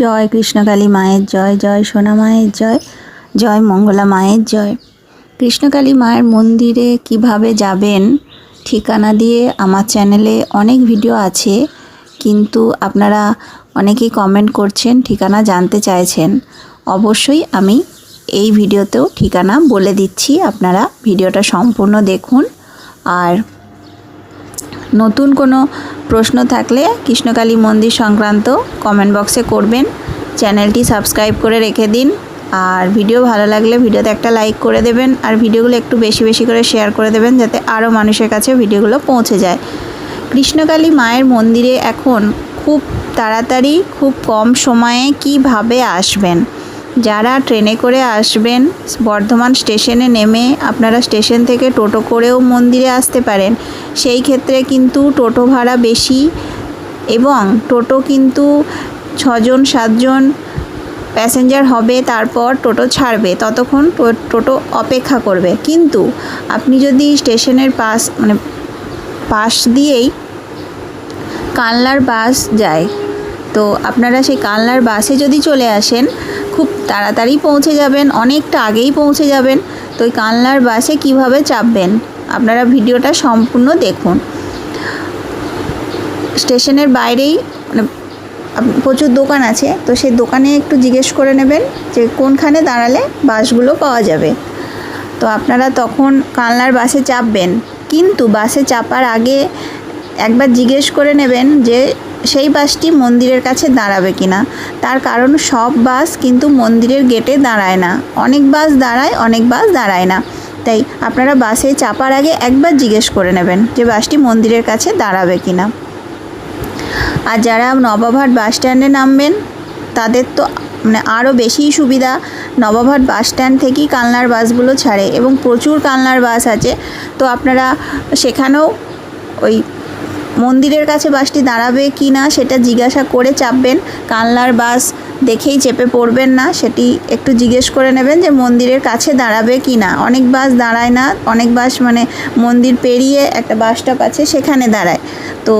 জয় কৃষ্ণকালী মায়ের জয় জয় সোনা মায়ের জয় জয় মঙ্গলা মায়ের জয়। কৃষ্ণকালী মায়ের মন্দিরে কীভাবে যাবেন ঠিকানা দিয়ে আমার চ্যানেলে অনেক ভিডিও আছে, কিন্তু আপনারা অনেকেই কমেন্ট করছেন, ঠিকানা জানতে চাইছেন। অবশ্যই আমি এই ভিডিওতেও ঠিকানা বলে দিচ্ছি, আপনারা ভিডিওটা সম্পূর্ণ দেখুন। আর নতুন কোনো প্রশ্ন থাকলে কৃষ্ণকালী মন্দির সংক্রান্ত কমেন্ট বক্সে করবেন। চ্যানেলটি সাবস্ক্রাইব করে রেখে দিন। আর ভিডিও ভালো লাগলে ভিডিওতে একটা লাইক করে দেবেন। আর ভিডিওগুলো একটু বেশি বেশি করে শেয়ার করে দেবেন যাতে আরও মানুষের কাছে ভিডিওগুলো পৌঁছে যায়। কৃষ্ণকালী মায়ের মন্দিরে এখন খুব তাড়াতাড়ি, খুব কম সময়ে কীভাবে আসবেন? যারা ট্রেনে করে আসবেন, বর্ধমান স্টেশনে নেমে আপনারা স্টেশন থেকে টোটো করেও মন্দিরে আসতে পারেন। সেই ক্ষেত্রে কিন্তু টোটো ভাড়া বেশি এবং টোটো কিন্তু ছজন, সাতজন প্যাসেঞ্জার হবে, তারপর টোটো ছাড়বে। ততক্ষণ টোটো অপেক্ষা করবে। কিন্তু আপনি যদি স্টেশনের পাশ মানে পাশ দিয়েই কানলার বাস যায়, তো আপনারা সেই কানলার বাসে যদি চলে আসেন খুব তাড়াতাড়ি পৌঁছে যাবেন, অনেকটা আগেই পৌঁছে যাবেন। তো ওই কানলার বাসে কীভাবে চাপবেন? আপনারা ভিডিওটা সম্পূর্ণ দেখুন। স্টেশনের বাইরেই মানে প্রচুর দোকান আছে। তো সেই দোকানে একটু জিজ্ঞেস করে নেবেন যে কোনখানে দাঁড়ালে বাসগুলো পাওয়া যাবে। তো আপনারা তখন কানলার বাসে চাপবেন। কিন্তু বাসে চাপার আগে একবার জিজ্ঞেস করে নেবেন যে সেই বাসটি মন্দিরের কাছে দাঁড়াবে কি না তার কারণ সব বাস কিন্তু মন্দিরের গেটে দাঁড়ায় না। অনেক বাস দাঁড়ায়, অনেক বাস দাঁড়ায় না। তাই আপনারা বাসে চাপার আগে একবার জিজ্ঞেস করে নেবেন যে বাসটি মন্দিরের কাছে দাঁড়াবে কি না আর যারা নবাবহাট বাস স্ট্যান্ডে নামবেন, তাদের তো মানে আরও বেশিই সুবিধা। নবাবহাট বাস স্ট্যান্ড থেকেই কালনার বাসগুলো ছাড়ে এবং প্রচুর কালনার বাস আছে। তো আপনারা সেখানেও ওই মন্দিরের কাছে বাসটি দাঁড়াবে কি না সেটা জিজ্ঞাসা করে চাপবেন। কালনার বাস দেখেই চেপে পড়বেন না, সেটি একটু জিজ্ঞেস করে নেবেন যে মন্দিরের কাছে দাঁড়াবে কি না। অনেক বাস দাঁড়ায় না, অনেক বাস মানে মন্দির পেরিয়ে একটা বাস স্টপ আছে, সেখানে দাঁড়ায়। তো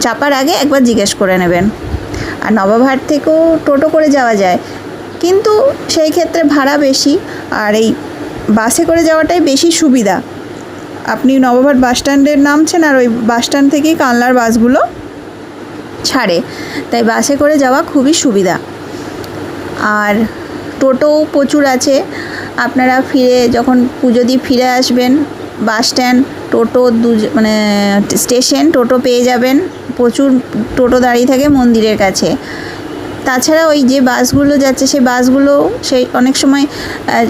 চাপার আগে একবার জিজ্ঞেস করে নেবেন। আর নবাবহাট থেকেও টোটো করে যাওয়া যায়। কিন্তু সেই ক্ষেত্রে ভাড়া বেশি, আর এই বাসে করে যাওয়াটাই বেশি সুবিধা। আপনি নবাবহাট বাস স্ট্যান্ডের নামছেন আর ওই বাস স্ট্যান্ড থেকেই কানলার বাসগুলো ছাড়ে। তাই বাসে করে যাওয়া খুবই সুবিধা। আর টোটোও প্রচুর আছে। আপনারা ফিরে যখন পুজো দিয়ে ফিরে আসবেন, বাস স্ট্যান্ড, টোটো দু মানে স্টেশন, টোটো পেয়ে যাবেন। প্রচুর টোটো দাঁড়িয়ে থাকে মন্দিরের কাছে। তাছাড়া ওই যে বাসগুলো যাচ্ছে, সেই বাসগুলো সেই অনেক সময়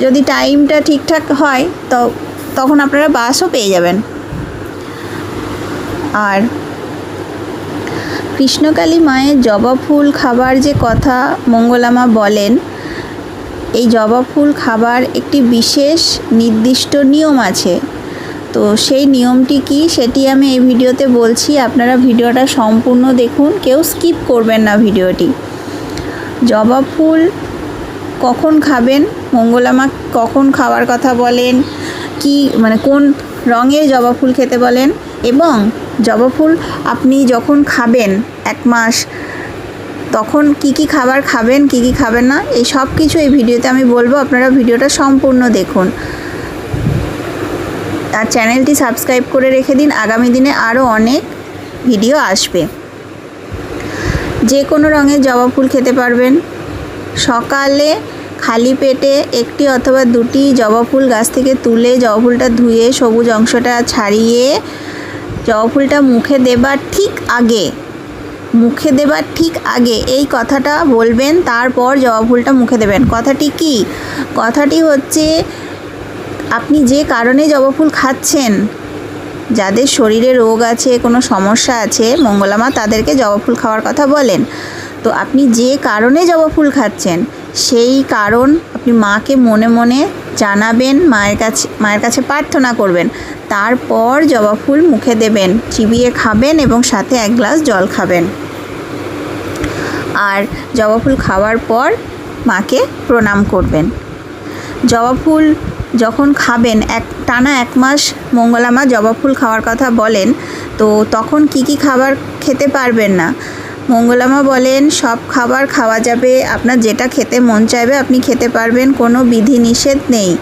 যদি টাইমটা ঠিকঠাক হয়, তো তখন আপনারা বাসও পেয়ে যাবেন। আর কৃষ্ণকালী মায়ের জবা ফুল খাবার যে কথা মঙ্গলামা বলেন, এই জবা ফুল খাবার একটি বিশেষ নির্দিষ্ট নিয়ম আছে। তো সেই নিয়মটি কি সেটি আমি এই ভিডিওতে বলছি, আপনারা ভিডিওটা সম্পূর্ণ দেখুন, কেউ স্কিপ করবেন না ভিডিওটি। জবা ফুল কখন খাবেন? মঙ্গলামা কখন খাওয়ার কথা বলেন? কি মানে কোন রঙের জবা ফুল খেতে বলেন? এবং জবা ফুল আপনি যখন খাবেন এক মাস, তখন কি কি খাবার খাবেন, কি কি খাবেন না, এই সব কিছু এই ভিডিওতে আমি বলব। আপনারা ভিডিওটা সম্পূর্ণ দেখুন। আর চ্যানেলটি সাবস্ক্রাইব করে রেখে দিন। আগামী দিনে আরও অনেক ভিডিও আসবে। যে কোনো রঙের জবা ফুল খেতে পারবেন। সকালে খালি পেটে একটি অথবা দুটি জবা ফুল গাছ থেকে তুলে জবা ফুলটা ধুয়ে সবুজ অংশটা ছাড়িয়ে জবা ফুলটা মুখে দেবার ঠিক আগে, মুখে দেবার ঠিক আগে এই কথাটা বলবেন, তারপর জবা ফুলটা মুখে দেবেন। কথাটি কি? কথাটি হচ্ছে, আপনি যে কারণে জবা ফুল খাচ্ছেন, যাদের শরীরে রোগ আছে, কোনো সমস্যা আছে, মঙ্গলামা তাদেরকে জবা ফুল খাওয়ার কথা বলেন। তো আপনি যে কারণে জবা ফুল খাচ্ছেন, সেই কারণ আপনি মাকে মনে মনে জানাবেন, মায়ের কাছে মায়ের কাছে প্রার্থনা করবেন। তারপর জবা ফুল মুখে দেবেন, চিবিয়ে খাবেন এবং সাথে এক গ্লাস জল খাবেন। আর জবা ফুল খাওয়ার পর মাকে প্রণাম করবেন। জবা ফুল যখন খাবেন, এক, টানা এক মাস মঙ্গলামা জবা ফুল খাওয়ার কথা বলেন, তো তখন কি কি খাবার খেতে পারবেন না? মঙ্গলামা বলেন, সব খাবার খাওয়া যাবে, আপনার যেটা খেতে মন চাইবে আপনি খেতে পারবেন, কোনো বিধি নিষেধ নেই।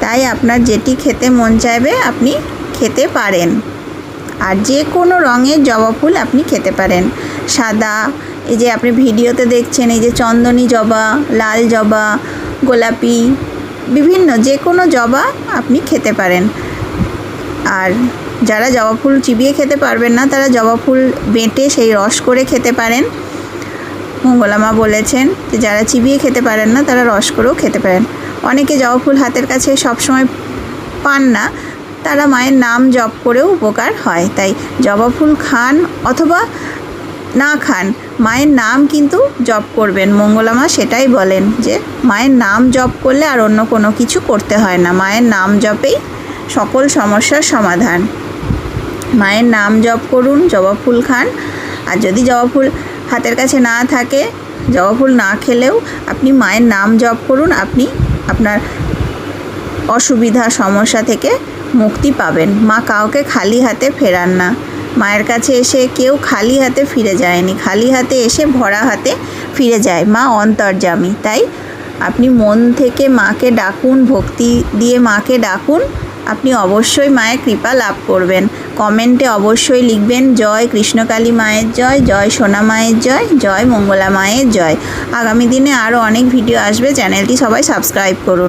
তাই আপনার যেটি খেতে মন চাইবে আপনি খেতে পারেন। আর যে কোনো রঙের জবা ফুল আপনি খেতে পারেন। সাদা, এই যে আপনি ভিডিওতে দেখছেন, এই যে চন্দনী জবা, লাল জবা, গোলাপি, বিভিন্ন যে কোনো জবা আপনি খেতে পারেন। আর যারা জবা ফুল চিবিয়ে খেতে পারবেন না, তারা জবা ফুল বেঁটে সেই রস করে খেতে পারেন। মঙ্গলামা বলেছেন যে, যারা চিবিয়ে খেতে পারেন না, তারা রস করেও খেতে পারেন। অনেকে জবা ফুল হাতের কাছে সবসময় পান না, তারা মায়ের নাম জপ করেও উপকার হয়। তাই জবা ফুল খান অথবা না খান, মায়ের নাম কিন্তু জপ করবেন। মঙ্গলামা সেটাই বলেন যে, মায়ের নাম জপ করলে আর অন্য কোনো কিছু করতে হয় না। মায়ের নাম জপেই সকল সমস্যার সমাধান। মায়ের নাম জপ করুন, জবা ফুল খান। আর যদি জবা ফুল হাতের কাছে না থাকে, জবা ফুল না খেলেও আপনি মায়ের নাম জপ করুন, আপনি আপনার অসুবিধা, সমস্যা থেকে মুক্তি পাবেন। মা কাউকে খালি হাতে ফেরান না। মায়ের কাছে এসে কেউ খালি হাতে ফিরে যায়নি। খালি হাতে এসে ভরা হাতে ফিরে যায়। মা অন্তর্যামী। তাই আপনি মন থেকে মাকে ডাকুন, ভক্তি দিয়ে মাকে ডাকুন। আপনি অবশ্যই মায়ের কৃপা লাভ করবেন। কমেন্টে অবশ্যই লিখবেন, জয় কৃষ্ণকালী মায়ের জয় জয় সোনা মায়ের জয় জয় মঙ্গলা মায়ের জয়। আগামী দিনে আরও অনেক ভিডিও আসবে। চ্যানেলটি সবাই সাবস্ক্রাইব করুন।